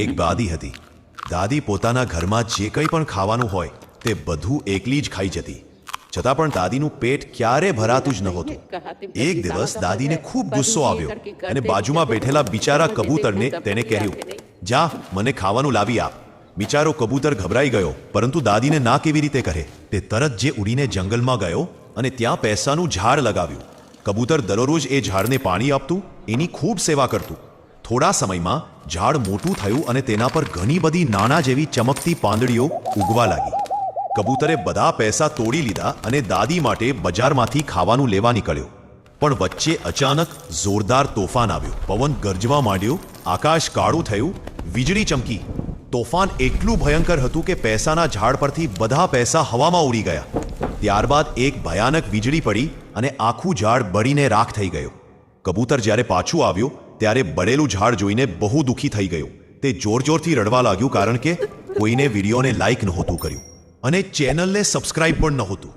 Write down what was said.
એક દાદી હતી. દાદી પોતાના ઘરમાં જે કંઈ પણ ખાવાનું હોય, તે બધું એકલી જ ખાઈ જતી. છતાં પણ દાદીનું પેટ ક્યારે ભરાતું જ નહોતું એક દિવસ દાદીને ખૂબ ગુસ્સો આવ્યો અને બાજુમાં બેઠેલા બિચારા કબૂતરને તેને કહ્યું, જા, મને ખાવાનું લાવી આપ. બિચારો કબૂતર ગભરાઈ ગયો, પરંતુ દાદીને ના કેવી રીતે કરે તે તરત જે ઉડીને જંગલમાં ગયો અને ત્યાં પૈસાનું ઝાડ લગાવ્યું. કબૂતર દરરોજ એ ઝાડને પાણી આપતું, એની ખૂબ સેવા કરતું. થોડા સમયમાં ઝાડ મોટું થયું અને તેના પર ઘણી બધી નાના જેવી ચમકતી પાંદડીઓ ઉગવા લાગી. કબૂતરે બધા પૈસા તોડી લીધા અને દાદી માટે બજારમાંથી ખાવાનું લેવા નીકળ્યો. પણ વચ્ચે અચાનક જોરદાર તોફાન આવ્યું. પવન ગરજવા માંડ્યો. આકાશ કાળું થયું. વીજળી ચમકી. તોફાન એટલું ભયંકર હતું કે પૈસાના ઝાડ પરથી બધા પૈસા હવામાં ઉડી ગયા. ત્યારબાદ એક ભયાનક વીજળી પડી અને આખું ઝાડ બળીને રાખ થઈ ગયું. કબૂતર જ્યારે પાછું આવ્યું ત્યારે બળેલું ઝાડ જોઈને બહુ દુઃખી થઈ ગયું. તે જોર જોરથી રડવા લાગ્યું કારણ કે કોઈને વિડીયોને લાઈક નહોતું કર્યું અને ચેનલને સબસ્ક્રાઇબ પણ નહોતું.